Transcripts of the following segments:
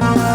that.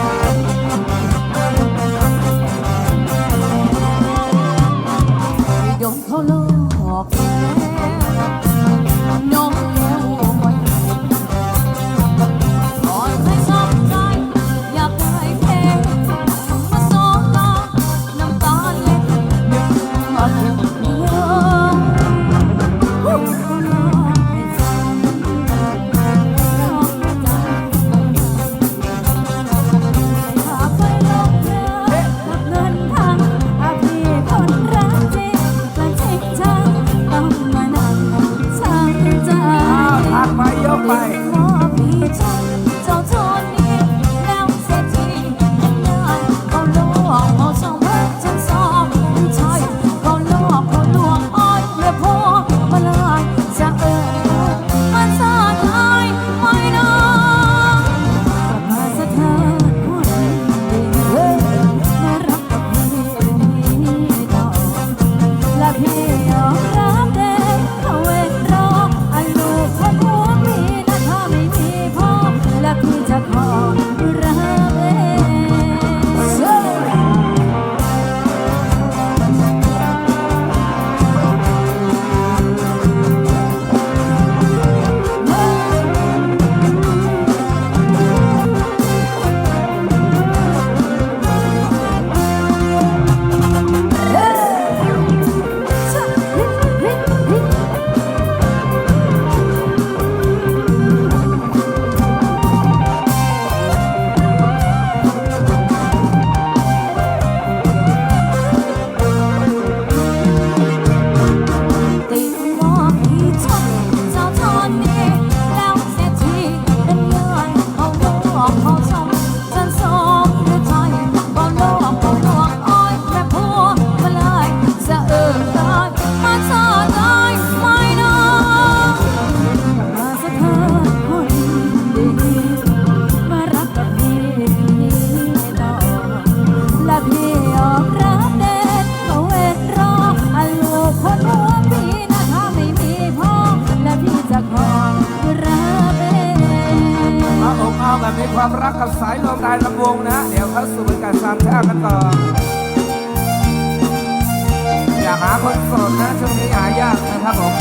ครับผม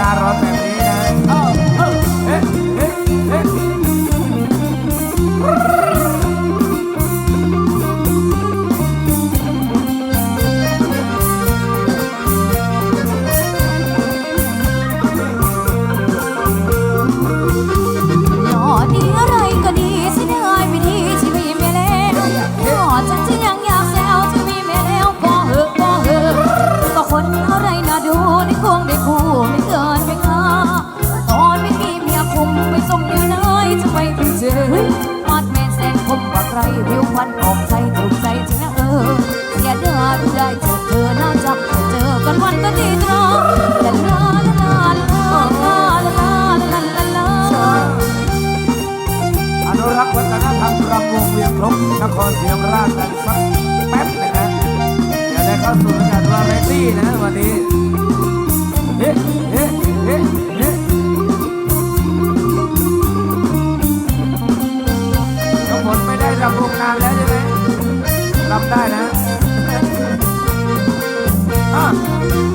น่าร้อนแยครบนครเรียรรมราชกันสักแป๊บนะฮะเดี๋ยวได้เข้าสู่กาศวาไรตี้นะวันนี้เฮ้เฮ้เฮ้เฮ้ทั้งหมดไม่ได้รำวงนานแล้วใช่ไได้นะอะ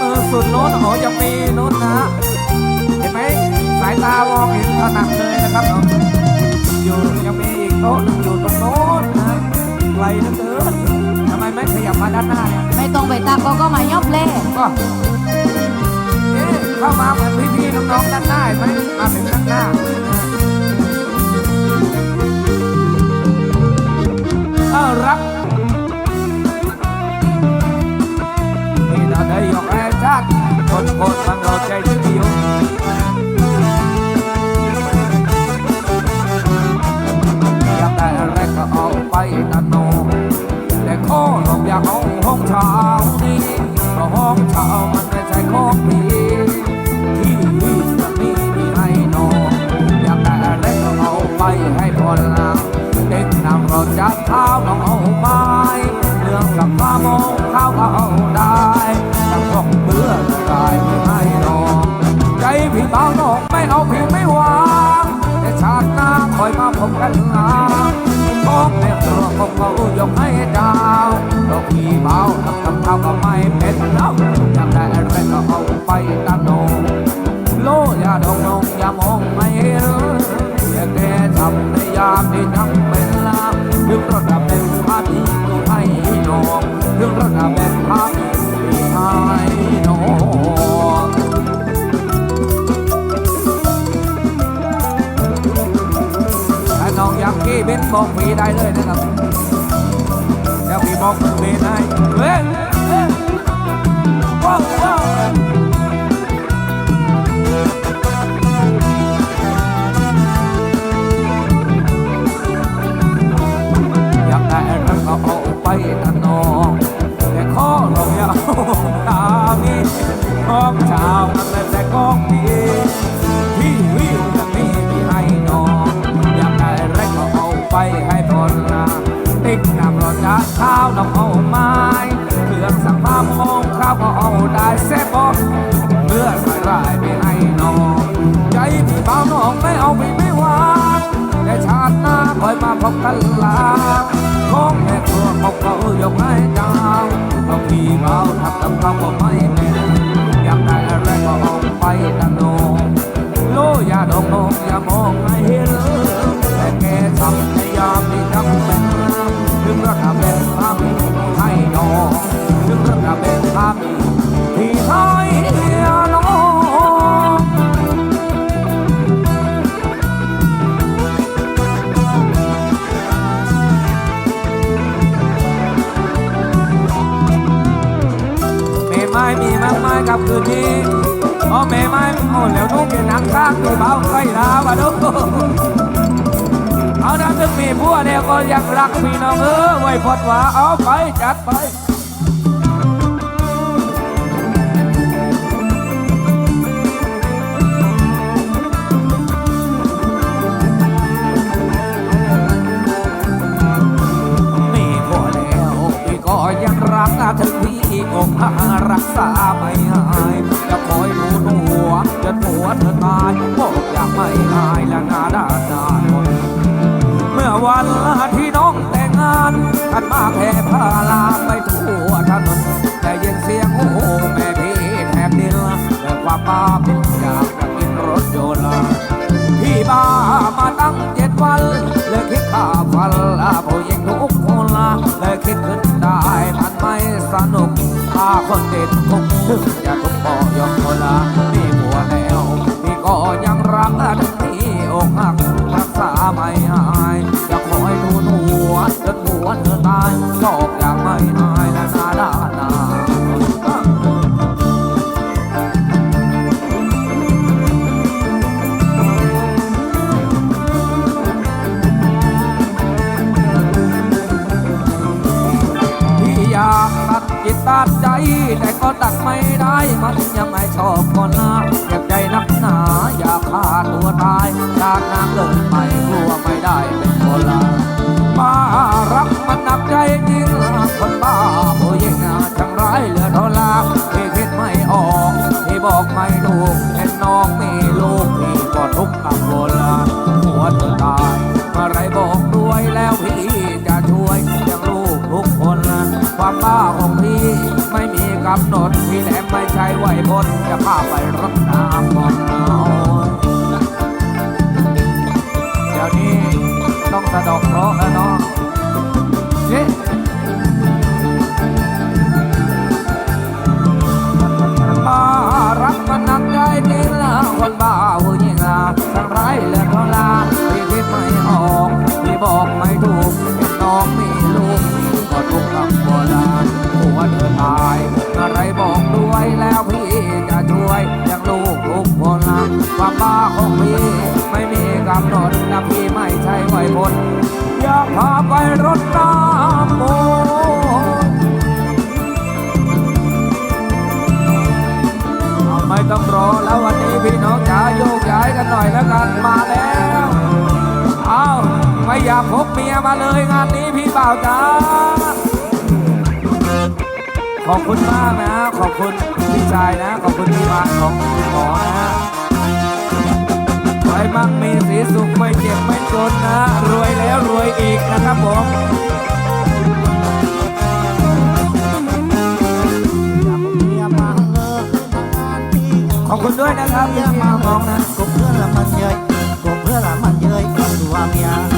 ด้านซ้ายมือสุดโน้นโอ้ยังมีโน้นนะเห็นไหมสายตามองเห็นถนัดเลยนะครับเนาะอยู่ยังมีอีกโต๊ะหนึงอยู่ตรงโน้นนะไกลเหลือเกินทำไมไม่ขยับมาด้านหน้าเนี่ยไม่ต้องไปตามก็ก็มาย่อมเล่ก็เอ๊ะเข้ามาเหมือนพี่ๆน้องๆด้านหน้าเห็นไหมมาถึงด้านหน้าเอารับ Jai ก็มีได้เลยนะครับเดี๋ยวพี่บอกเบนให้เฮ้ยเฮ้ยว้าวว้าวอยากได้อะไรก็เอาไปนะน้องแต่ขอลองอย่าเอาตามนี้ของชาว คอยมาพบกันลาของแม่ครัวของเขายกให้ดาวบางทีเบาทำกับเขาก็ไม่เป็นอยากได้อะไรก็เอาไปนะน้โลอย่าดองนองอย่า วยพอดว่าเอาไปจัดไปมีผัวแล้วมีก็ถึงพี่องค์รักษาไม่หายจะคอยมูนหัวจะปวเธอตายบอกอยากไม่หายและนาดาดาเมื่อวันอาทิตย์ แผ่พาลาไปทั่วถนนแต่ยินเสียงโอ้โหแม่พี่แทบดินเกิดความบ้าเป็นอยากจะกินรถยนต์พี่บ้ามาตั้งเจ็ดวันเลยคิดฆ่าฟันลาผู้หญิงทุกคนละเลยคิดขึ้นได้มันไม่สนุกถ้าคนติดคุกถึงจะทุกข์ก็ยอมคนละมีผัวแล้วพี่ก็ยังรักถึงที่อก แต่ก็ตัดไม่ได้มันยังไม่ชอบคนหน้าอยากใจนักหนาอยากฆ่าตัวตายจากหน้ำเกิดใหม่กลัวไม่ได้เป็นคนละป้ารักมันหนักใจำหนดพี่แหลมไม่ใช่ไหวพนจะพาไปรดน้ำมอนเอาเดี๋ยวนี้ต้องสะดอกเพราะ มาของพี่ไม่มีกำหนดและพี่ไม่ใช่ไหวพลอยากพาไปรถน้ำโมไม่ต้องรอแล้ววันนี้พี่น้องจ๋าโยกย้ายกันหน่อยแล้วกันมาแล้วอ้าวไม่อยากพบเมียมาเลยงานนี้พี่บ่าวจ๋าขอบคุณมากนะ ขอบคุณพี่ชายนะ ขอบคุณที่มาของหมอนะ ไว้มั่งมีสีสุขไม่เจ็บไม่จนนะ รวยแล้วรวยอีกนะครับผมขอบคุณด้วยนะครับที่มามองนะกบเพื่อนละมันเยยกบเพื่อนละมันเยยก็ตัวเมีย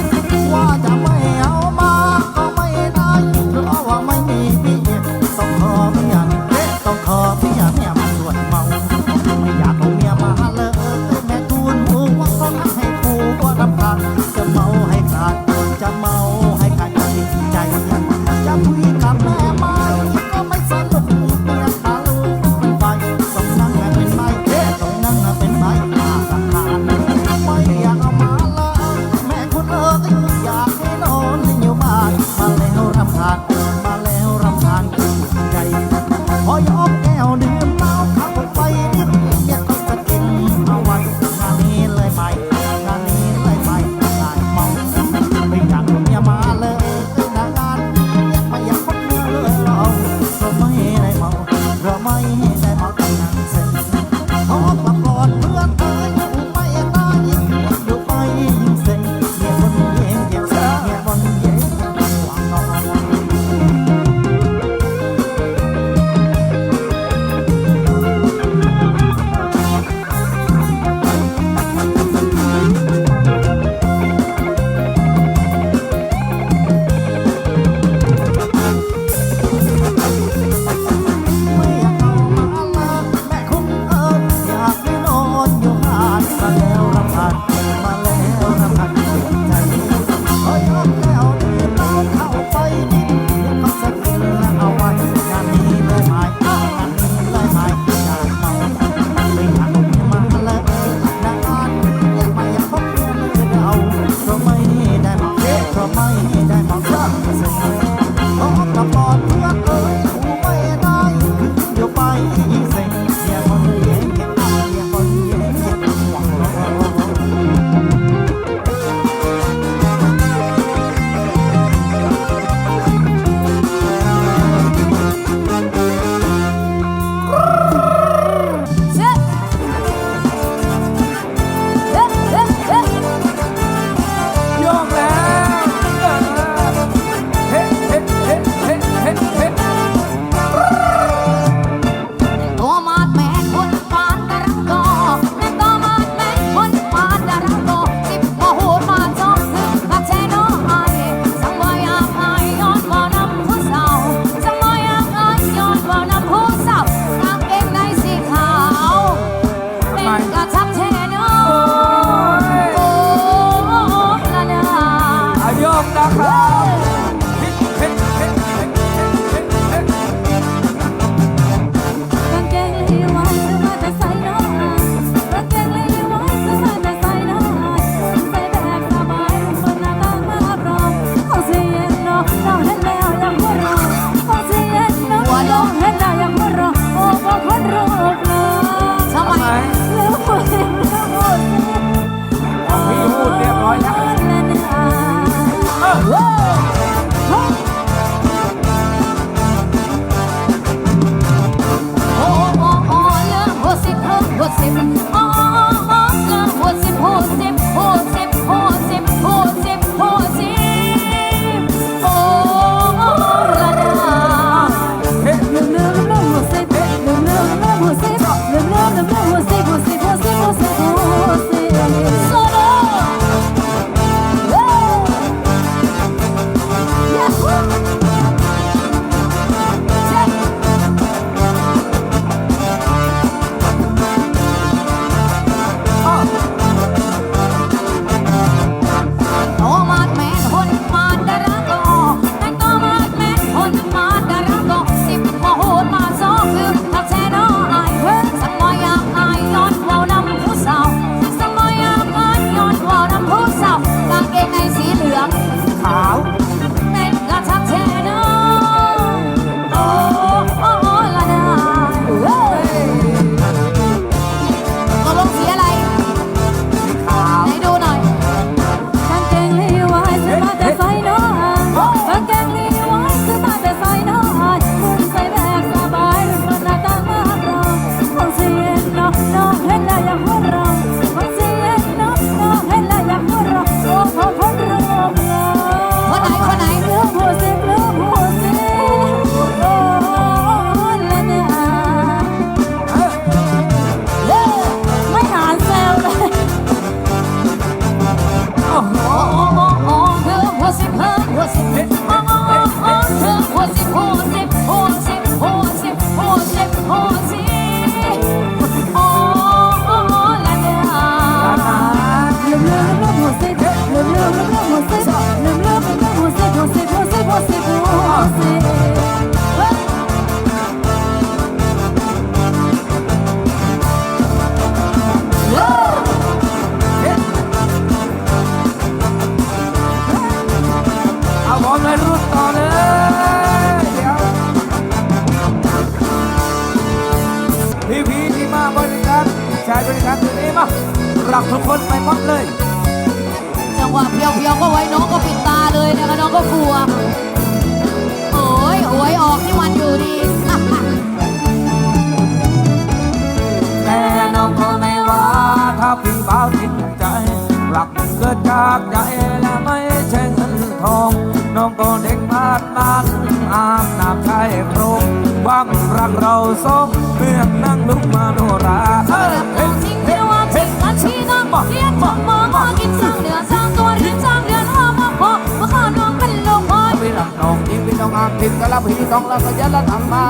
รักเราสองเมื่องนั่งลุกมาโนราเรื่องของจริงที่ว่าจริงกันชี้น้องเรียกผมมองว่ากินสร้างเหนือสร้างตัวหรือสร้างเรือนหอมาพอมาข้าน้องเป็นลูกพ่อพี่รักน้องจริงพี่น้องอามจริงก็รับพี่น้องแล้วก็ยันละทำมา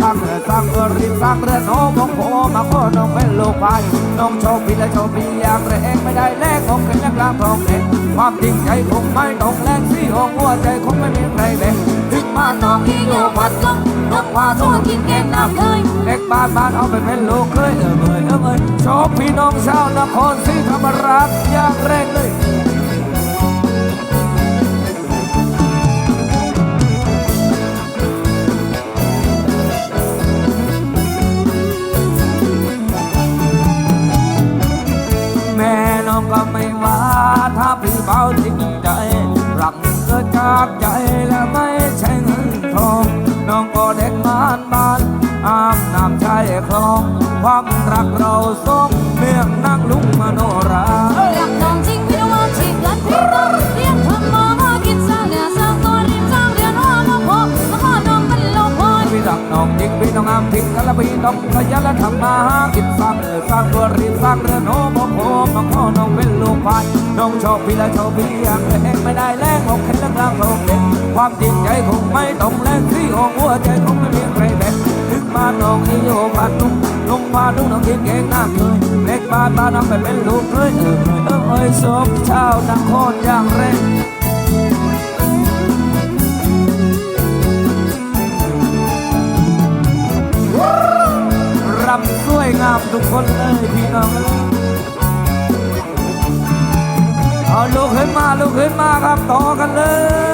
สร้างเรือสร้างเรือรีบสร้างเรือโน้มของผมมาขอน้องเป็นลูกไปน้องโชคพี่และโชคพี่อย่างแรงไม่ได้แลกของแข็งแรงกลางทองเด็กความจริงใจคงไม่ต้องแลกสี่ห้องหัวใจคงไม่มีใครแบ่ง มาตองที่อยู่พัดก็ต้องว่าทั่กินแกงน้ำเลยเด็กบ้านบ้านเอาไปเป็นลูกเคยเออเอยเออเอยโชคพี่น้องชาวนครศรีธรรมราชอย่างแรงเลย พัดลุงลงพาลุงน้องกินเก่งน้ำเลยเล็กบานบ้านน้องไปเป็นลูกเลยเออเออเอ้ยศพชาวนครอย่างแรงรำสวยงามทุกคนเลยพี่น้องเอาลุกขึ้นมาลุกขึ้นมาครับต่อกันเลย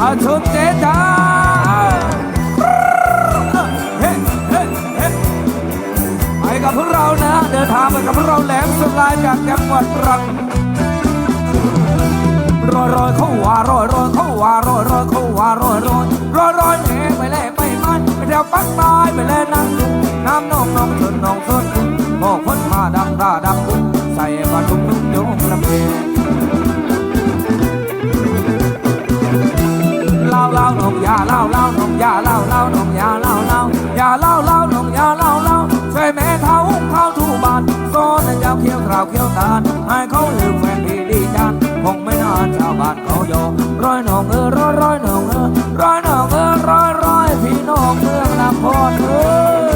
อาชุดเจ๊จ้าไปกับพวกเรานะ เดินทางไปกับพวกเราแหลมสลายจากจังหวัดตรังรอยรอยเข้าว่ารอยรอยเข้าว่ารอยรอยเข้าว่ารอยรอยรอยรอยแหน่ไปแล่ไปมันไปเดียวปักตายไปแล่นั่งดุน้ำนองน้องชนน้องชนพอคนมาดังตาดังดุใยาเล่าเล่าน้องยาเล่าเล่ายาเล่าเล่าน้องยาเล่าเล่าช่วยแม่เท้าเข้าทูบานซ้อนให้เจ้าเขี้ยวคราวเขี้ยวตาลให้เขาลืมแฟนพี่ดีจานคงไม่นานชาวบ้านเขาโยร้อยหนองเออร้อยร้อยหนองเออร้อยหนองเออร้อยร้อยพี่น้องเมืองนครเออ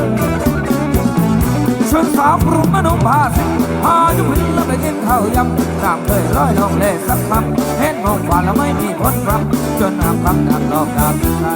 ชุดสาวกรุงมนุษย์พาสิพายุพินแล้วไปกินข้าวยำน้ำเคยร้อยลองเล่สักคำเห็นมองฟ้าแล้วไม่มีคนรับจนน้ำคำดังดอกดาวใจ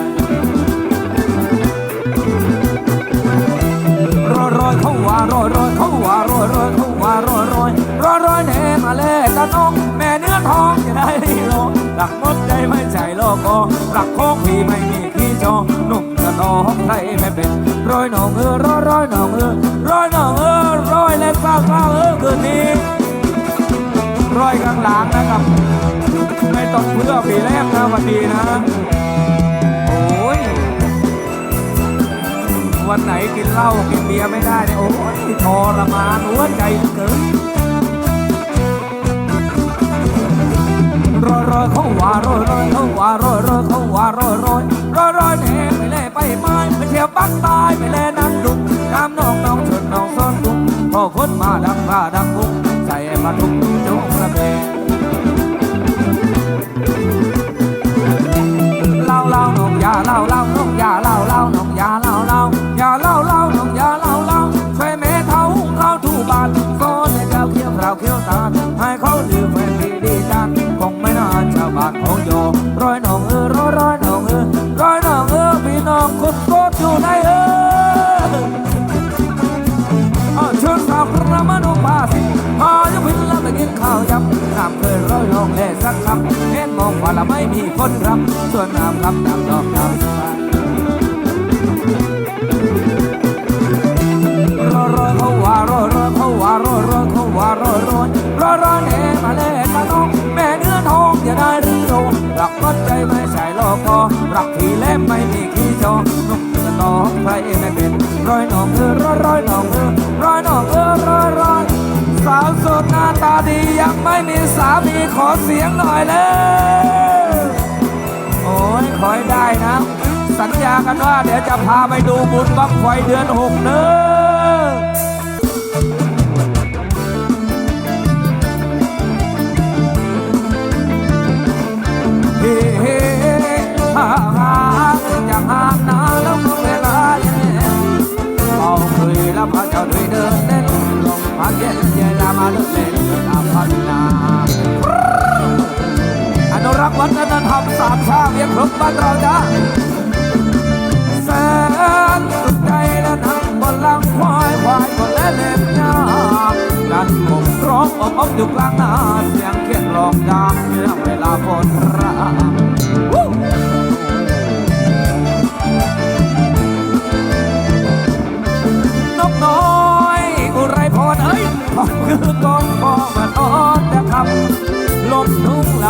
รอยรอยเขาว่ารอยรอยเขาว่ารอยรอยเขาว่ารอยรอยรอยรอยแน่มาเล่ตาน้อง แม่เนื้อทองจะได้โลรักหมดใจไม่ใจโลกอรักของพี่ไม่มีขี้จอหนุ่มจะนองใครไม่เป็นรอยหนองเออรอยรอยหนองเออรอยหนองเออรอยเล็กสร้างสร้าเออคืนนี้รอยข้างหลังนะครับ ไม่ต้องเพื่อปีแรกนะวันดีนะ วันไหนกินเหล้ากินเบียร์ไม่ได้เนี่ยโอ้ยทรมานหัวใจเกินรอยรอยเขาว่ารอยรอยเขาว่ารอยรอยเขาว่ารอยรอยรอยรอยแหน่ไปเล่ไปไม้ไปเที่ยวปักตายไปเล่นั่งดุงตามน้องน้องชนน้องซ้อนดุงพอคนมาดังผ้าดังบุ้งใส่มาทุกจงระเบงเล่าเล่าน้องยาเล่าเล่า องยาเล่าเล่าช่วแม่เท้าเขาถูบานซ้อนให้เจ้าเขี้ยวคราวเขี้ยวตาให้เขาลืมแฟนดีดีจันคงไม่นานชาวบ้านของโยร้อยน้องเออร้อยร้อยน้องเออร้อยน้องเออพี่น้องคนโคตรอยู่ในเออเชิญสาวพระมนุษย์มาสิพายุพินแล้วไปกินข้าวยำน้ำเคยร้อยลงแล่สักคำเห็นมองว่าละไม่มีคนรำส่วนน้ำคำน้ำดอกน้ำ รักที่แลบไม่มีขี้จองนุ่มสตองไทยไม่เป็นร้อยน้องเออร้อยร้อยน้องเออร้อยน้องเออร้อยร้อยสาวสดหน้าตาดียังไม่มีสามีขอเสียงหน่อยเลยโอ้ยขอยได้นะ สัญญากันว่าเดี๋ยวจะพาไปดูบุญบังไฟเดือนหกเนอะเฮ้。 เฮ้ฮ่าฮ่าจะห่างนาแล้วเวลาเย็นเอาคุยแล้วพาเจ้าด้วยเดินเล่นลงพักเย็นเย็นมาเดินเล่นตามพันนาอนุรักษ์วัฒนธรรมสามชาติยังครบบ้านเราจ้าแสนสุดใจและนั่งบนหลังควายควายก็และเล่นยากกันผมร้องอบอบอยู่กลางนาเสียงเขียนร้องยามเมื่อเวลาฝนรา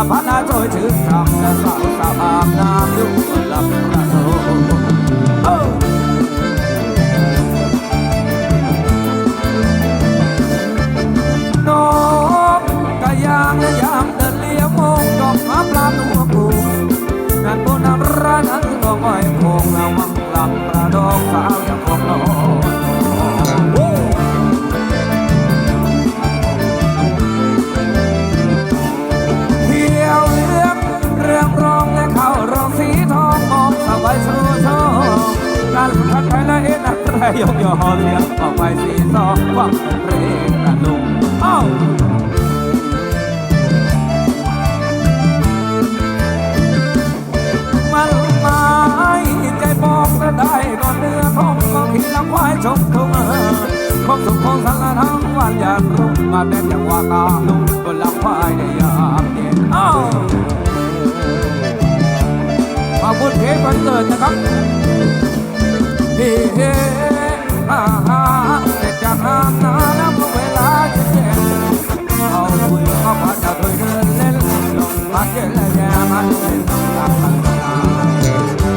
พันนาโจยชื่นช่ำและสาวสาวอาบน้ำอยู่บนลำกระโดดเอ้านกะยางและยามเดินเลี้ยวมองดอกหาปลาตัวปูนั่นบนน้ำร้านนั้นก็ง่อยคงระวังลำกระดอกสาวอยังคงนอน ยกยอเลี้ยงออกไปสีซองวังเพลงตะลุงเอ้ามันหมายใจปองจะได้ก่อนเนื้อทองก็ขี่ละควายชมทุ่งเออคงสุขคงสังทั้งวันอยากรุ่งมาแดงอย่างว่ากาลุงบนลำควายในยามเย็นเอ้าขอบคุณเพลงวันเกิดนะครับเฮ้ เฮ้ฮ่าฮ่าเด็ดจากน้ำนาน้ำเวลาเย็นเอาคุยก็พาจะคุยเดินเล่นลงมาเย็นและแย่มันเล่นตามพันนา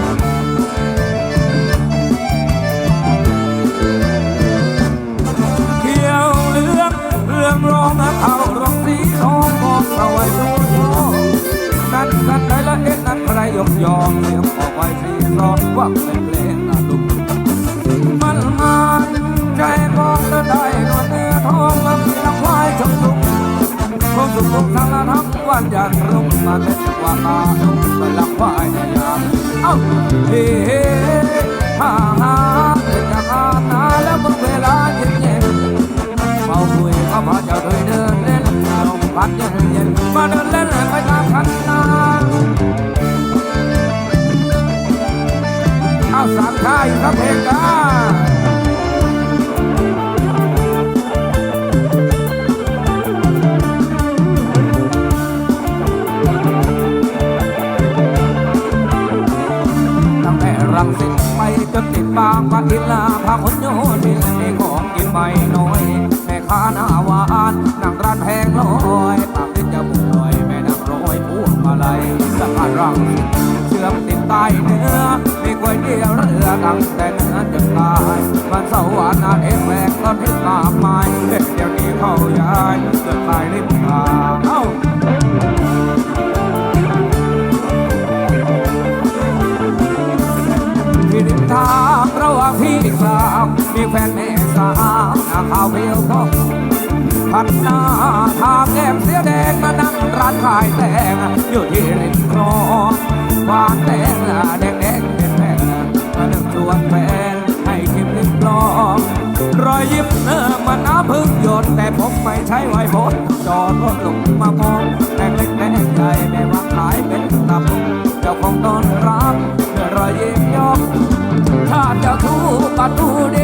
เที่ยวเรื่องเรื่องรองนะเขารองสีทองมองเอาไว้ดูนั่นนั่นใครละเอ็นนั่นใครยกยอเลี้ยงออกไว้สีทองว่าเป็นเพลงนะลุง ทั้งวันยันรุ่งมาเป็นจังหวะตาลุงเป็นลำควายในยามเอ้าเฮ้เฮ้ฮ่าฮ่ จนติดบางปะอินลาพาคนโยนดินมีของกินไม่น้อยแม่ค้าหน้าหวานนั่งร้านแพงลอยปากดินจะบุยแม่นางร้อยพวงมาลัยสะพานรังเชื่อมติดใต้เนื้อมีก๋วยเตี๋ยวเรือตั้งแต่เนื้อจนตายวันเสาร์วันอาทิตย์แหวกก็ทิ้งมากมายเดี๋ยวนี้เขาย้ายเกิดตายริมทางเอ้า ที่ริมระหว่างพี่สาวมีแฟนแม่สาวหน้าขาวเพียวทองพันหน้าทาแก้มเสียแดงมานั่งร้านขายแตงอยู่ที่ริมคลองหวานแดงแดงแดงเป็นแฟนมานึ่งชวนแฟนให้กินริมลองรอยยิ้มเนื้อมันน้ำพึ่งหยดแต่ผมไม่ใช้ไวโพสจอดรถลงมามองแต่เล็กแต่ใหญ่ไม่ว่าขายเป็นตับเจ้าของต้อนรับเมื่อรอยยิ้ม ทู